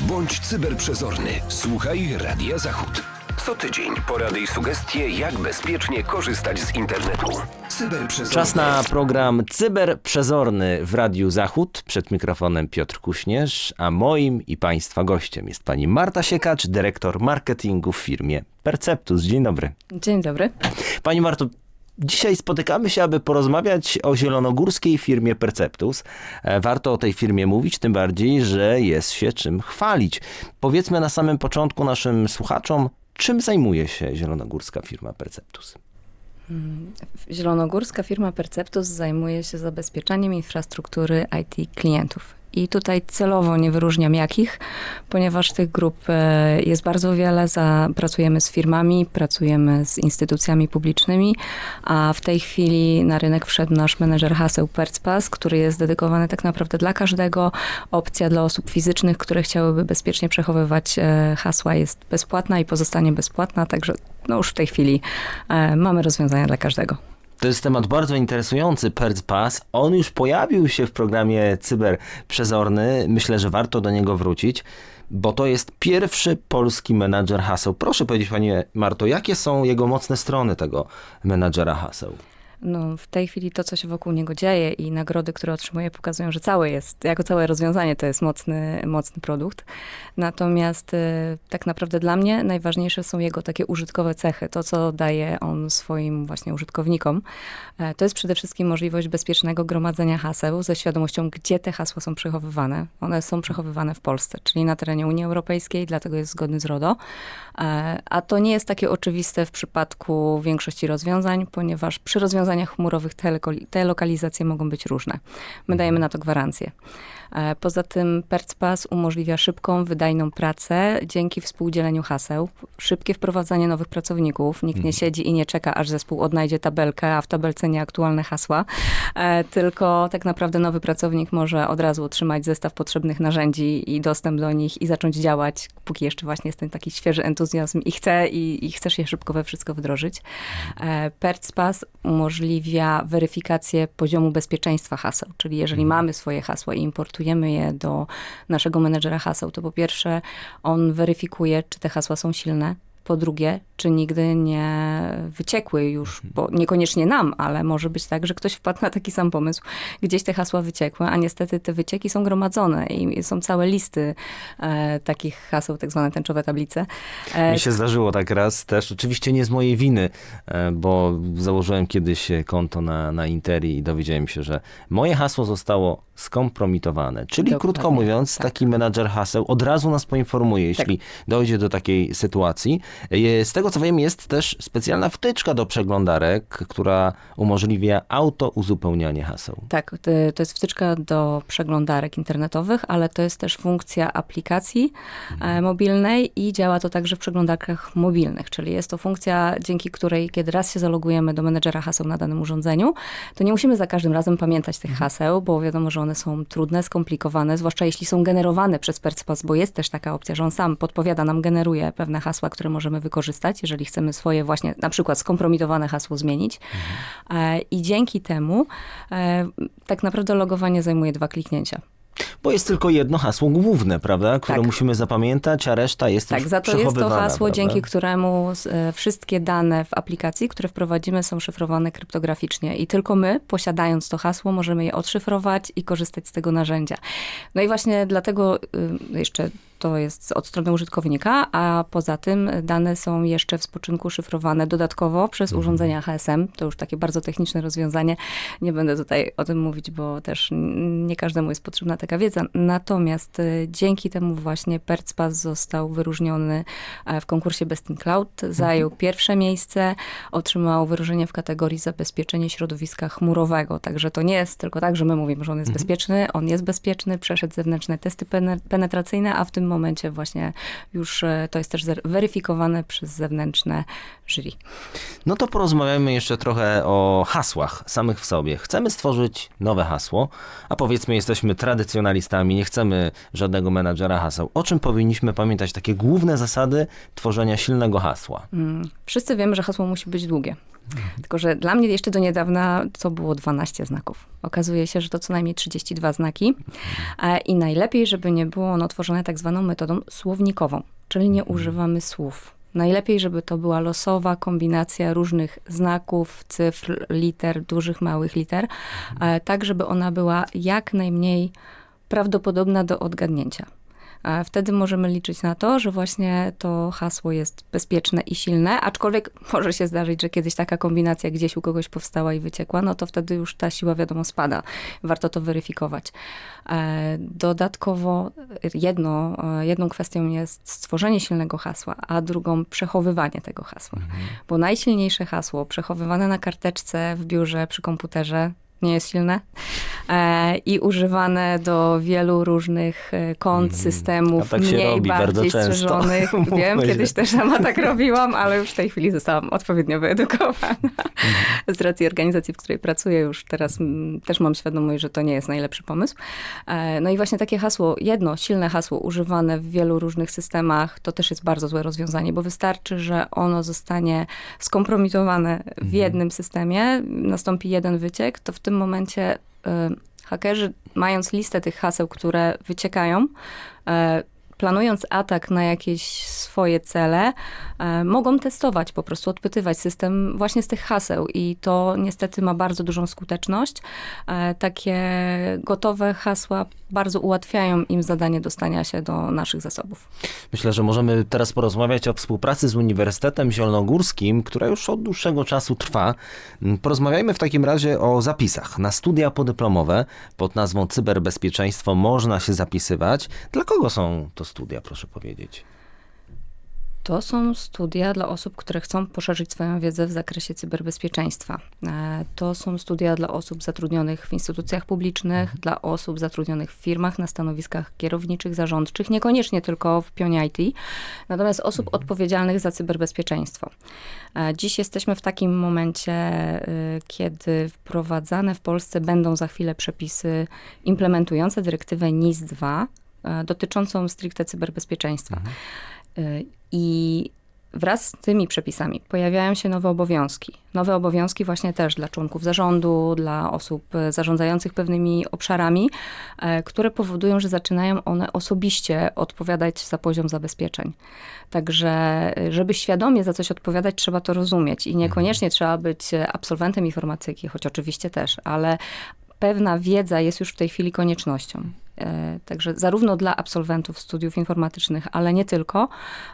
Bądź cyberprzezorny. Słuchaj Radia Zachód. Co tydzień porady i sugestie, jak bezpiecznie korzystać z internetu. Cyberprzezorny. Czas na program Cyberprzezorny w Radiu Zachód. Przed mikrofonem Piotr Kuśnierz, a moim i Państwa gościem jest pani Marta Siekacz, dyrektor marketingu w firmie Perceptus. Dzień dobry. Dzień dobry. Pani Marto, dzisiaj spotykamy się, aby porozmawiać o zielonogórskiej firmie Perceptus. E, Warto o tej firmie mówić, tym bardziej, że jest się czym chwalić. Powiedzmy na samym początku naszym słuchaczom, czym zajmuje się zielonogórska firma Perceptus. Zielonogórska firma Perceptus zajmuje się zabezpieczaniem infrastruktury IT klientów. I tutaj celowo nie wyróżniam jakich, ponieważ tych grup e, jest bardzo wiele. Za, pracujemy z firmami, pracujemy z instytucjami publicznymi, a w tej chwili na rynek wszedł nasz menedżer haseł PercPass, który jest dedykowany tak naprawdę dla każdego. Opcja dla osób fizycznych, które chciałyby bezpiecznie przechowywać e, hasła jest bezpłatna i pozostanie bezpłatna, także no już w tej chwili e, mamy rozwiązania dla każdego. To jest temat bardzo interesujący, Perc Pass. On już pojawił się w programie Cyberprzezorny. Myślę, że warto do niego wrócić, bo to jest pierwszy polski menadżer haseł. Proszę powiedzieć, Panie Marto, jakie są jego mocne strony tego menadżera haseł? No, w tej chwili to, co się wokół niego dzieje i nagrody, które otrzymuje, pokazują, że całe jest, jako całe rozwiązanie to jest mocny, mocny produkt. Natomiast y, tak naprawdę dla mnie najważniejsze są jego takie użytkowe cechy, to, co daje on swoim właśnie użytkownikom. E, to jest przede wszystkim możliwość bezpiecznego gromadzenia haseł ze świadomością, gdzie te hasła są przechowywane. One są przechowywane w Polsce, czyli na terenie Unii Europejskiej, dlatego jest zgodny z RODO. E, A to nie jest takie oczywiste w przypadku większości rozwiązań, ponieważ przy rozwiązaniach chmurowych te, te lokalizacje mogą być różne. My dajemy na to gwarancję. E, Poza tym PercPass umożliwia szybką, wydajną pracę dzięki współdzieleniu haseł, szybkie wprowadzanie nowych pracowników. Nikt nie siedzi i nie czeka, aż zespół odnajdzie tabelkę, a w tabelce nieaktualne hasła, e, tylko tak naprawdę nowy pracownik może od razu otrzymać zestaw potrzebnych narzędzi i dostęp do nich i zacząć działać, póki jeszcze właśnie jest ten taki świeży entuzjazm i chce i, i chcesz je szybko we wszystko wdrożyć. E, PercPass umożliwia weryfikację poziomu bezpieczeństwa haseł, czyli jeżeli mamy swoje hasła i importujemy je do naszego menedżera haseł, to po pierwsze on weryfikuje, czy te hasła są silne, po drugie, czy nigdy nie wyciekły już, bo niekoniecznie nam, ale może być tak, że ktoś wpadł na taki sam pomysł, gdzieś te hasła wyciekły, a niestety te wycieki są gromadzone i są całe listy e, takich haseł, tak zwane tęczowe tablice. E, Mi się zdarzyło tak raz też, oczywiście nie z mojej winy, e, bo założyłem kiedyś konto na, na Interi i dowiedziałem się, że moje hasło zostało skompromitowane. Czyli Dokładnie, krótko mówiąc, tak. taki menadżer haseł od razu nas poinformuje, jeśli dojdzie do takiej sytuacji. E, Z tego co wiem, jest też specjalna wtyczka do przeglądarek, która umożliwia auto uzupełnianie haseł. Tak, to, jest wtyczka do przeglądarek internetowych, ale to jest też funkcja aplikacji e, mobilnej i działa to także w przeglądarkach mobilnych, czyli jest to funkcja, dzięki której kiedy raz się zalogujemy do menedżera haseł na danym urządzeniu, to nie musimy za każdym razem pamiętać tych haseł, bo wiadomo, że one są trudne, skomplikowane, zwłaszcza jeśli są generowane przez Percpas, bo jest też taka opcja, że on sam podpowiada nam, generuje pewne hasła, które możemy wykorzystać, jeżeli chcemy swoje właśnie na przykład skompromitowane hasło zmienić. E, I dzięki temu e, tak naprawdę logowanie zajmuje dwa kliknięcia. Bo jest tylko jedno hasło główne, prawda, które Tak. musimy zapamiętać, a reszta jest Tak, za to jest to hasło, prawda? dzięki któremu e, wszystkie dane w aplikacji, które wprowadzimy, są szyfrowane kryptograficznie. I tylko my, posiadając to hasło, możemy je odszyfrować i korzystać z tego narzędzia. No i właśnie dlatego y, jeszcze to jest od strony użytkownika, a poza tym dane są jeszcze w spoczynku szyfrowane dodatkowo przez Mhm. urządzenia HSM. To już takie bardzo techniczne rozwiązanie. Nie będę tutaj o tym mówić, bo też nie każdemu jest potrzebna taka wiedza. Natomiast y, dzięki temu właśnie PercPass został wyróżniony e, w konkursie Best in Cloud. Zajął pierwsze miejsce, otrzymał wyróżnienie w kategorii zabezpieczenie środowiska chmurowego. Także to nie jest tylko tak, że my mówimy, że on jest bezpieczny. On jest bezpieczny, przeszedł zewnętrzne testy pene- penetracyjne, a w tym momencie właśnie już e, to jest też weryfikowane przez zewnętrzne jury. No to porozmawiamy jeszcze trochę o hasłach samych w sobie. Chcemy stworzyć nowe hasło, a powiedzmy jesteśmy tradycjonalistami, nie chcemy żadnego menadżera haseł. O czym powinniśmy pamiętać? Takie główne zasady tworzenia silnego hasła. Mm. Wszyscy wiemy, że hasło musi być długie. Tylko, że dla mnie jeszcze do niedawna to było 12 znaków. Okazuje się, że to co najmniej 32 znaki e, i najlepiej, żeby nie było ono tworzone tak zwaną metodą słownikową, czyli nie używamy słów. Najlepiej, żeby to była losowa kombinacja różnych znaków, cyfr, liter, dużych, małych liter, e, tak żeby ona była jak najmniej prawdopodobna do odgadnięcia. A wtedy możemy liczyć na to, że właśnie to hasło jest bezpieczne i silne, aczkolwiek może się zdarzyć, że kiedyś taka kombinacja gdzieś u kogoś powstała i wyciekła, no to wtedy już ta siła wiadomo spada. Warto to weryfikować. E, Dodatkowo jedno, e, jedną kwestią jest stworzenie silnego hasła, a drugą przechowywanie tego hasła. Bo najsilniejsze hasło przechowywane na karteczce w biurze przy komputerze nie jest silne e, i używane do wielu różnych e, kont, systemów, A tak mniej robi bardziej często. strzeżonych. Wiem, Mówmy kiedyś też sama tak robiłam, ale już w tej chwili zostałam odpowiednio wyedukowana. Z racji organizacji, w której pracuję już teraz też mam świadomość, że to nie jest najlepszy pomysł. E, No i właśnie takie hasło, jedno silne hasło używane w wielu różnych systemach, to też jest bardzo złe rozwiązanie, bo wystarczy, że ono zostanie skompromitowane w jednym systemie, nastąpi jeden wyciek, to w tym momencie y, hakerzy, mając listę tych haseł, które wyciekają, e, planując atak na jakieś swoje cele, e, mogą testować, po prostu odpytywać system właśnie z tych haseł i to niestety ma bardzo dużą skuteczność. E, Takie gotowe hasła bardzo ułatwiają im zadanie dostania się do naszych zasobów. Myślę, że możemy teraz porozmawiać o współpracy z Uniwersytetem Zielonogórskim, która już od dłuższego czasu trwa. Porozmawiajmy w takim razie o zapisach. Na studia podyplomowe pod nazwą Cyberbezpieczeństwo można się zapisywać. Dla kogo są to studia, proszę powiedzieć? To są studia dla osób, które chcą poszerzyć swoją wiedzę w zakresie cyberbezpieczeństwa. E, To są studia dla osób zatrudnionych w instytucjach publicznych, dla osób zatrudnionych w firmach na stanowiskach kierowniczych, zarządczych, niekoniecznie tylko w pionie IT, natomiast osób odpowiedzialnych za cyberbezpieczeństwo. E, Dziś jesteśmy w takim momencie, y, kiedy wprowadzane w Polsce będą za chwilę przepisy implementujące dyrektywę NIS-2 e, dotyczącą stricte cyberbezpieczeństwa. Y, I wraz z tymi przepisami pojawiają się nowe obowiązki. Nowe obowiązki właśnie też dla członków zarządu, dla osób e, zarządzających pewnymi obszarami, e, które powodują, że zaczynają one osobiście odpowiadać za poziom zabezpieczeń. Także, e, żeby świadomie za coś odpowiadać, trzeba to rozumieć i niekoniecznie trzeba być e, absolwentem informatyki, choć oczywiście też, ale pewna wiedza jest już w tej chwili koniecznością. E, Także zarówno dla absolwentów studiów informatycznych, ale nie tylko,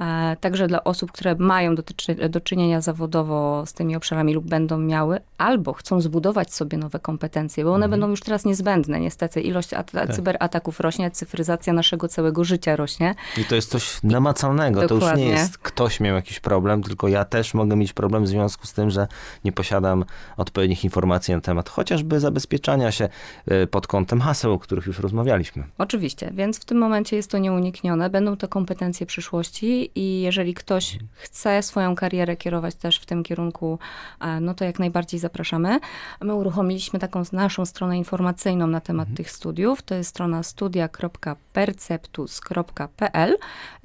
e, także dla osób, które mają dotyczy, do czynienia zawodowo z tymi obszarami lub będą miały, albo chcą zbudować sobie nowe kompetencje, bo one będą już teraz niezbędne. Niestety ilość at- cyberataków rośnie, cyfryzacja naszego całego życia rośnie. I to jest coś namacalnego. To już nie jest ktoś miał jakiś problem, tylko ja też mogę mieć problem w związku z tym, że nie posiadam odpowiednich informacji na temat chociażby zabezpieczania się y, pod kątem haseł, o których już rozmawialiśmy. Oczywiście, więc w tym momencie jest to nieuniknione. Będą to kompetencje przyszłości i jeżeli ktoś chce swoją karierę kierować też w tym kierunku, e, no to jak najbardziej zapraszamy. My uruchomiliśmy taką naszą stronę informacyjną na temat tych studiów. To jest strona studia.perceptus.pl.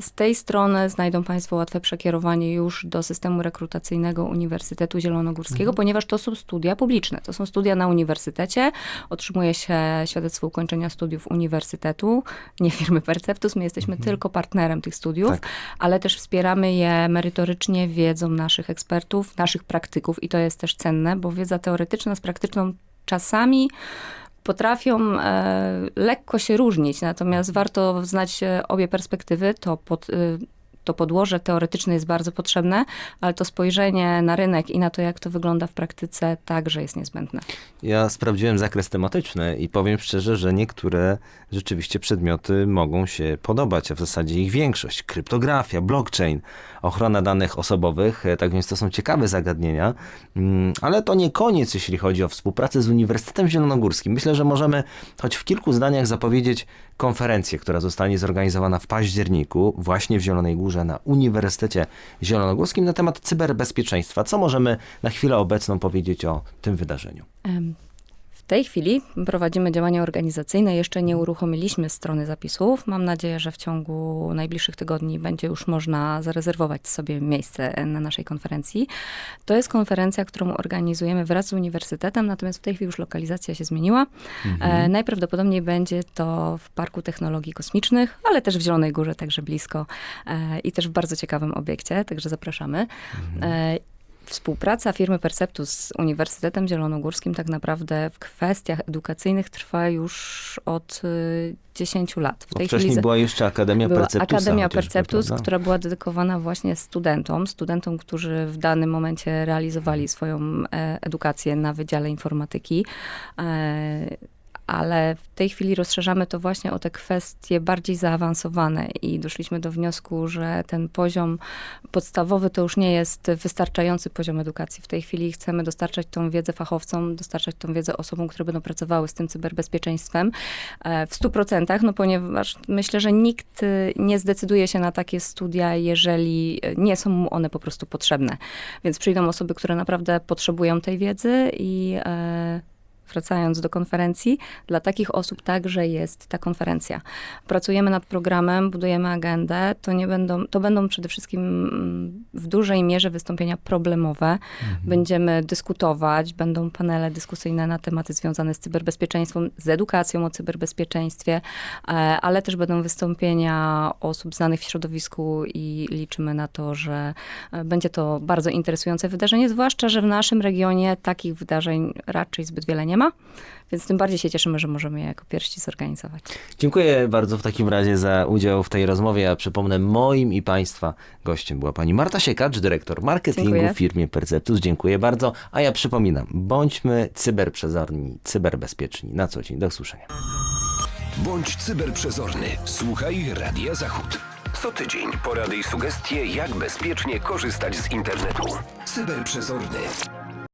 Z tej strony znajdą Państwo łatwe przekierowanie już do systemu rekrutacyjnego Uniwersytetu Zielonogórskiego, ponieważ to są studia publiczne. To są studia na uniwersytecie. Otrzymuje się świadectwo ukończenia studiów uniwersytetu, nie firmy Perceptus. My jesteśmy tylko partnerem tych studiów, Tak. ale też wspieramy je merytorycznie wiedzą naszych ekspertów, naszych praktyków i to jest też cenne, bo wiedza teoretyczna z praktyczną czasami potrafią e, lekko się różnić, natomiast warto znać e, obie perspektywy. To, pod, e, to podłoże teoretyczne jest bardzo potrzebne, ale to spojrzenie na rynek i na to, jak to wygląda w praktyce, także jest niezbędne. Ja sprawdziłem zakres tematyczny i powiem szczerze, że niektóre rzeczywiście przedmioty mogą się podobać, a w zasadzie ich większość. Kryptografia, blockchain, ochrona danych osobowych, e, tak więc to są ciekawe zagadnienia, Mm, ale to nie koniec, jeśli chodzi o współpracę z Uniwersytetem Zielonogórskim. Myślę, że możemy choć w kilku zdaniach zapowiedzieć konferencję, która zostanie zorganizowana w październiku właśnie w Zielonej Górze na Uniwersytecie Zielonogórskim na temat cyberbezpieczeństwa. Co możemy na chwilę obecną powiedzieć o tym wydarzeniu? Em, W tej chwili prowadzimy działania organizacyjne, jeszcze nie uruchomiliśmy strony zapisów. Mam nadzieję, że w ciągu najbliższych tygodni będzie już można zarezerwować sobie miejsce na naszej konferencji. To jest konferencja, którą organizujemy wraz z uniwersytetem, natomiast w tej chwili już lokalizacja się zmieniła. E, najprawdopodobniej będzie to w Parku Technologii Kosmicznych, ale też w Zielonej Górze, także blisko e, i też w bardzo ciekawym obiekcie, także zapraszamy. E, Współpraca firmy Perceptus z Uniwersytetem Zielonogórskim tak naprawdę w kwestiach edukacyjnych trwa już od y, 10 lat. W Bo wcześniej za- była jeszcze Akademia była Perceptusa. Akademia Perceptus, prawda? która była dedykowana właśnie studentom, studentom, którzy w danym momencie realizowali swoją e, edukację na Wydziale Informatyki. E, ale w tej chwili rozszerzamy to właśnie o te kwestie bardziej zaawansowane i doszliśmy do wniosku, że ten poziom podstawowy to już nie jest wystarczający poziom edukacji. W tej chwili chcemy dostarczać tą wiedzę fachowcom, dostarczać tą wiedzę osobom, które będą pracowały z tym cyberbezpieczeństwem e, w 100%, no ponieważ myślę, że nikt y, nie zdecyduje się na takie studia, jeżeli y, nie są mu one po prostu potrzebne. Więc przyjdą osoby, które naprawdę potrzebują tej wiedzy i e, wracając do konferencji, dla takich osób także jest ta konferencja. Pracujemy nad programem, budujemy agendę. To, nie będą, to będą przede wszystkim mm, w dużej mierze wystąpienia problemowe. Będziemy dyskutować, będą panele dyskusyjne na tematy związane z cyberbezpieczeństwem, z edukacją o cyberbezpieczeństwie, e, ale też będą wystąpienia osób znanych w środowisku i liczymy na to, że e, będzie to bardzo interesujące wydarzenie, zwłaszcza, że w naszym regionie takich wydarzeń raczej zbyt wiele nie ma, więc tym bardziej się cieszymy, że możemy je jako pierwsi zorganizować. Dziękuję bardzo w takim razie za udział w tej rozmowie. Ja przypomnę, moim i Państwa gościem była pani Marta Siekacz, dyrektor marketingu Dziękuję. w firmie Perceptus. Dziękuję bardzo. A ja przypominam, bądźmy cyberprzezorni, cyberbezpieczni. Na co dzień. Do usłyszenia. Bądź cyberprzezorny. Słuchaj Radia Zachód. Co tydzień porady i sugestie, jak bezpiecznie korzystać z internetu. Cyberprzezorny.